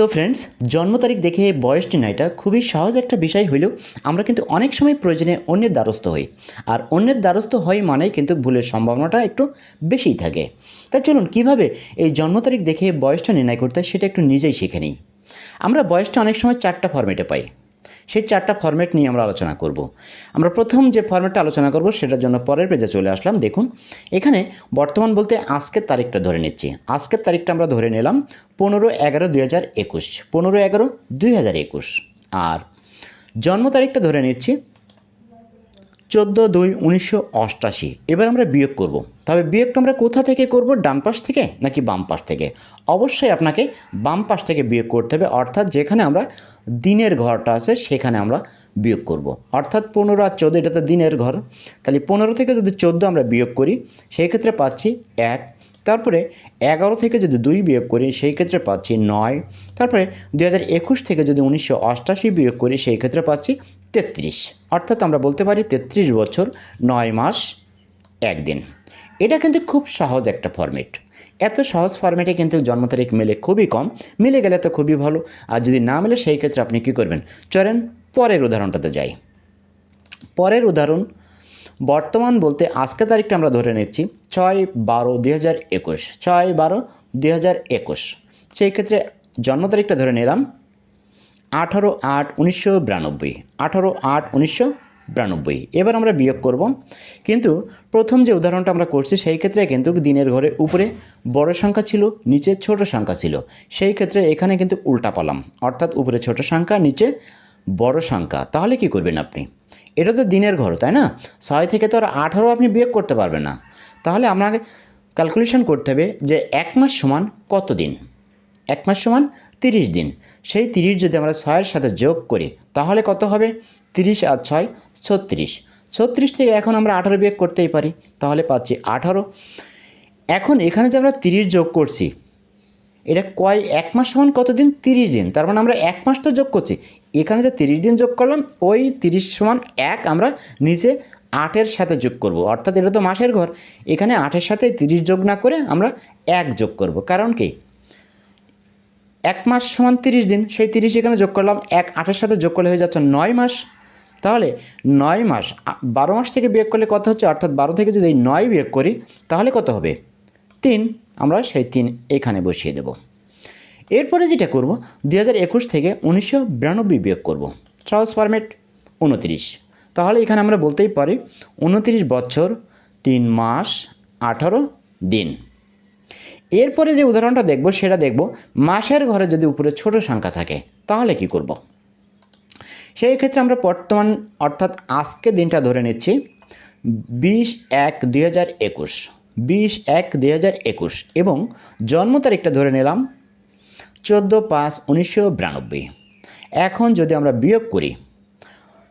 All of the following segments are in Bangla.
তো ফ্রেন্ডস জন্ম তারিখ দেখে বয়স নেয়টা খুবই সহজ একটা বিষয় হইলেও আমরা কিন্তু অনেক সময় প্রয়োজনে অন্যের দ্বারস্থ হই। আর অন্যের দ্বারস্থ হয় মানেই কিন্তু ভুলের সম্ভাবনাটা একটু বেশিই থাকে। তাই চলুন, কীভাবে এই জন্ম তারিখ দেখে বয়সটা নির্ণয় করতে হয় সেটা একটু নিজেই শিখে নিই। আমরা বয়সটা অনেক সময় চারটা ফর্মেটে পাই। সেই চারটা ফর্ম্যাট নিয়ে আমরা আলোচনা করব। আমরা প্রথম যে ফর্ম্যাটটা আলোচনা করব, সেটার জন্য পরের পেজে চলে আসলাম। দেখুন, এখানে বর্তমান বলতে আজকের তারিখটা ধরে নিচ্ছি। আজকের তারিখটা আমরা ধরে নিলাম পনেরো এগারো দুই হাজার একুশ। পনেরো এগারো দুই হাজার একুশ। আর জন্ম তারিখটা ধরে নিচ্ছি চোদ্দ দুই উনিশশো অষ্টাশি। এবার আমরা বিয়োগ করব। তবে বিয়োগটা আমরা কোথা থেকে করব? ডান পাশ থেকে নাকি বাম পাশ থেকে? অবশ্যই আপনাকে বাম পাশ থেকে বিয়োগ করতে হবে। অর্থাৎ যেখানে আমরা দিনের ঘরটা আছে, সেখানে আমরা বিয়োগ করব। অর্থাৎ পনেরো আর চোদ্দ, এটা তো দিনের ঘর। তাহলে পনেরো থেকে যদি চোদ্দ আমরা বিয়োগ করি, সেই ক্ষেত্রে পাচ্ছি এক। তারপরে এগারো থেকে যদি দুই বিয়োগ করি, সেই ক্ষেত্রে পাচ্ছি নয়। তারপরে দু হাজার একুশ থেকে যদি উনিশশো অষ্টাশি বিয়োগ করি, সেই ক্ষেত্রে পাচ্ছি তেত্রিশ। অর্থাৎ আমরা বলতে পারি তেত্রিশ বছর, নয় মাস, একদিন। এটা কিন্তু খুব সহজ একটা ফর্মেট এত সহজ ফর্মেটে কিন্তু জন্ম তারিখ মেলে খুবই কম। মিলে গেলে তো খুবই ভালো। আর যদি না মেলে, সেই ক্ষেত্রে আপনি কী করবেন? চলেন পরের উদাহরণটাতে যাই। পরের উদাহরণ, বর্তমান বলতে আজকে তারিখটা আমরা ধরে নিচ্ছি ছয় বারো দুই হাজার একুশ। ছয় বারো দুই হাজার একুশ। সেই ক্ষেত্রে জন্ম তারিখটা ধরে নিলাম আঠারো আট উনিশশো বিরানব্বই, আঠারো আট উনিশশো বিরানব্বই। এবার আমরা বিয়োগ করব। কিন্তু প্রথম যে উদাহরণটা আমরা করছি, সেই ক্ষেত্রে কিন্তু দিনের ঘরে উপরে বড় সংখ্যা ছিল, নিচে ছোট সংখ্যা ছিল। সেই ক্ষেত্রে এখানে কিন্তু উল্টা পালাম। অর্থাৎ উপরে ছোট সংখ্যা, নিচে বড় সংখ্যা। তাহলে কি করবেন আপনি? এটা তো দিনের ঘর, তাই না? ছয় থেকে তো আর আঠারো আপনি বিয়োগ করতে পারবেন না। তাহলে আপনাকে ক্যালকুলেশন করতে হবে যে এক মাস সমান কত দিন এক মাস সমান তিরিশ দিন। সেই তিরিশ যদি আমরা ছয়ের সাথে যোগ করি, তাহলে কত হবে? তিরিশ আর ছয়, ছত্রিশ। ছত্রিশ থেকে এখন আমরা আঠারো বিয়োগ করতেই পারি, তাহলে পাচ্ছি আঠারো। এখন এখানে যে আমরা তিরিশ যোগ করছি, এটা কয়, এক মাস সমান কত দিন তিরিশ দিন। তার মানে আমরা এক মাস তো যোগ করছি। এখানে যে তিরিশ দিন যোগ করলাম, ওই তিরিশ সমান এক আমরা নিচে আটের সাথে যোগ করব। অর্থাৎ এটা তো মাসের ঘর। এখানে আটের সাথে তিরিশ যোগ না করে আমরা এক যোগ করব। কারণ কি? এক মাস সমান তিরিশ দিন, সেই তিরিশ এখানে যোগ করলাম, এক আটের সাথে যোগ করলে হয়ে যাচ্ছে নয় মাস। তাহলে নয় মাস বারো মাস থেকে বিয়োগ করলে কত হচ্ছে? অর্থাৎ বারো থেকে যদি নয় বিয়োগ করি, তাহলে কত হবে? তিন। আমরা সেই তিন এখানে বসিয়ে দেব। এরপরে যেটা করব, দুই হাজার একুশ থেকে উনিশশো বিরানব্বই বিয়োগ করব। সহজ ফরম্যাট উনত্রিশ। তাহলে এখানে আমরা বলতেই পারি, উনত্রিশ বছর, তিন মাস, আঠারো দিন। এরপরে যে উদাহরণটা দেখব, সেটা দেখব, মাসের ঘরে যদি উপরে ছোট সংখ্যা থাকে, তাহলে কি করব? সেই ক্ষেত্রে আমরা বর্তমান, অর্থাৎ আজকে দিনটা ধরে নিচ্ছি, বিশ এক দুই হাজার একুশ, বিশ এক দুই হাজার একুশ, এবং জন্ম তারিখটা ধরে নিলাম চোদ্দ পাঁচ উনিশশো বিরানব্বই। এখন যদি আমরা বিয়োগ করি,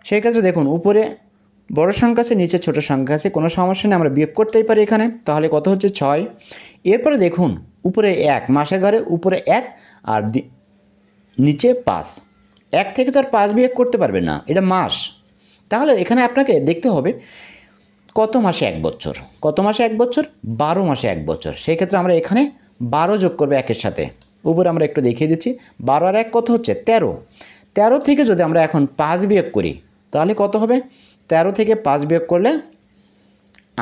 সেই ক্ষেত্রে দেখুন, উপরে বড় সংখ্যা আছে, নিচে ছোট সংখ্যা আছে, কোনো সমস্যা নেই, আমরা বিয়োগ করতেই পারি এখানে। তাহলে কত হচ্ছে? ছয়। এরপরে দেখুন, উপরে এক, মাসের ঘরে উপরে এক, আর নিচে পাঁচ। এক থেকে তো আর পাঁচ বিয়োগ করতে পারবে না, এটা মাস। তাহলে এখানে আপনাকে দেখতে হবে, কত মাসে এক বছর? কত মাসে এক বছর? বারো মাসে এক বছর। সেই ক্ষেত্রে আমরা এখানে বারো যোগ করব একের সাথে। উপরে আমরা একটু দেখিয়ে দিচ্ছি, বারো আর এক কত হচ্ছে? তেরো। তেরো থেকে যদি আমরা এখন পাঁচ বিয়োগ করি, তাহলে কত হবে? তেরো থেকে পাঁচ বিয়োগ করলে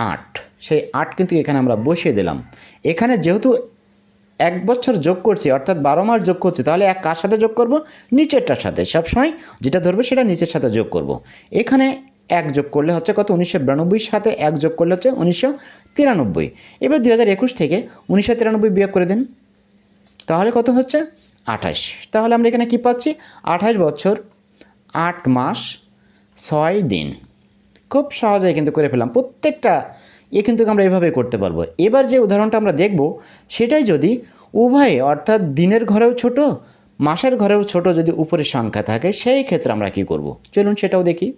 আট। সেই আট কিন্তু এখানে আমরা বসিয়ে দিলাম। এখানে যেহেতু এক বছর যোগ করছি, অর্থাৎ বারো মাস যোগ করছি, তাহলে এক কার সাথে যোগ করব? নিচেরটার সাথে। সবসময় যেটা ধরবে সেটা নিচের সাথে যোগ করব। এখানে এক যোগ করলে হচ্ছে কত? উনিশশো বিরানব্বই সাথে এক যোগ করলে হচ্ছে উনিশশো তিরানব্বই। এবার দুই হাজার একুশ থেকে উনিশশো তিরানব্বই বিয়োগ করে দিন। তাহলে কত হচ্ছে? আঠাশ। তাহলে আমরা এখানে কী পাচ্ছি? আঠাশ বছর, আট মাস, ছয় দিন। খুব সহজেই কিন্তু করে ফেললাম। প্রত্যেকটা এ কিন্তু আমরা এভাবে করতে পারব। এবার যে উদাহরণটা আমরা দেখব, সেটাই যদি উভয়ে, অর্থাৎ দিনের ঘরেও ছোট, মাসের ঘরেও ছোট যদি উপরে সংখ্যা থাকে, সেই ক্ষেত্রে আমরা কি করব? চলুন সেটাও দেখি।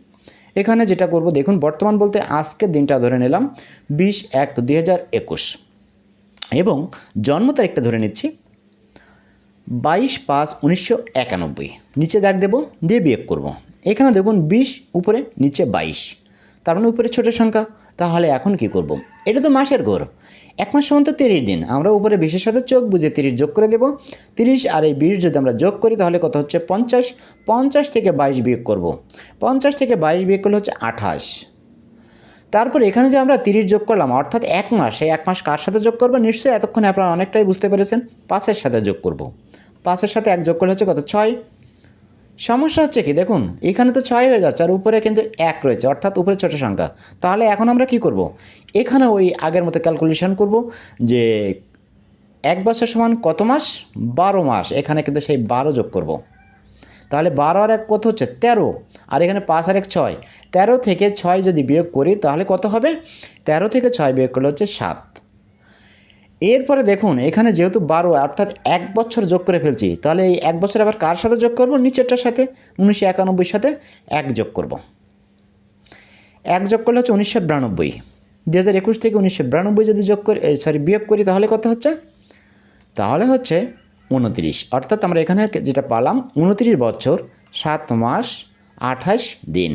এখানে যেটা করব, দেখুন, বর্তমান বলতে আজকের দিনটা ধরে নিলাম বিশ এক দুই এবং জন্ম তারিখটা ধরে নিচ্ছি বাইশ পাঁচ উনিশশো একানব্বই। নিচে দাগ দেব, দিয়ে বিয়োগ করব। এখানে দেখুন বিশ, উপরে, নিচে বাইশ। তার মানে উপরে ছোট সংখ্যা, তাহলে এখন কি করব। এটা তো মাসের ঘর। এক মাস সমান তো তিরিশ দিন। আমরা উপরে বিশের সাথে চোখ বুঝে তিরিশ যোগ করে দেব। তিরিশ আর এই বিশ যদি আমরা যোগ করি, তাহলে কত হচ্ছে? পঞ্চাশ। পঞ্চাশ থেকে বাইশ বিয়োগ করব। পঞ্চাশ থেকে বাইশ বিয়োগ করলে হচ্ছে আঠাশ। তারপর এখানে যে আমরা তিরিশ যোগ করলাম, অর্থাৎ এক মাস, এই এক মাস কার সাথে যোগ করব? নিশ্চয়ই এতক্ষণে আপনারা অনেকটাই বুঝতে পেরেছেন। পাঁচের সাথে যোগ করব। পাঁচের সাথে এক যোগ করলে হচ্ছে কত? ছয়। সমস্যা হচ্ছে কি, দেখুন, এখানে তো ছয় হয়ে যাচ্ছে, আর উপরে কিন্তু এক রয়েছে, অর্থাৎ উপরে ছোট সংখ্যা। তাহলে এখন আমরা কি করব। এখানে ওই আগের মতো ক্যালকুলেশন করব যে এক বছর সমান কত মাস? বারো মাস। এখানে কিন্তু সেই বারো যোগ করব। তাহলে বারো আর এক কত হচ্ছে? তেরো। আর এখানে পাঁচ আর এক ছয়। তেরো থেকে ছয় যদি বিয়োগ করি, তাহলে কত হবে? তেরো থেকে ছয় বিয়োগ করলে হচ্ছে সাত। এরপরে দেখুন, এখানে যেহেতু বারো, অর্থাৎ এক বছর যোগ করে ফেলছি, তাহলে এই এক বছর আবার কার সাথে যোগ করব? নিচেরটার সাথে, উনিশশো সাথে এক যোগ করব। এক যোগ করলে হচ্ছে উনিশশো বিরানব্বই। দু হাজার একুশ থেকে উনিশশো বিরানব্বই যদি যোগ করি সরি বিয়োগ করি, তাহলে কত হচ্ছে? তাহলে হচ্ছে উনত্রিশ। অর্থাৎ আমরা এখানে যেটা পালাম, উনত্রিশ বছর, সাত মাস, আঠাশ দিন।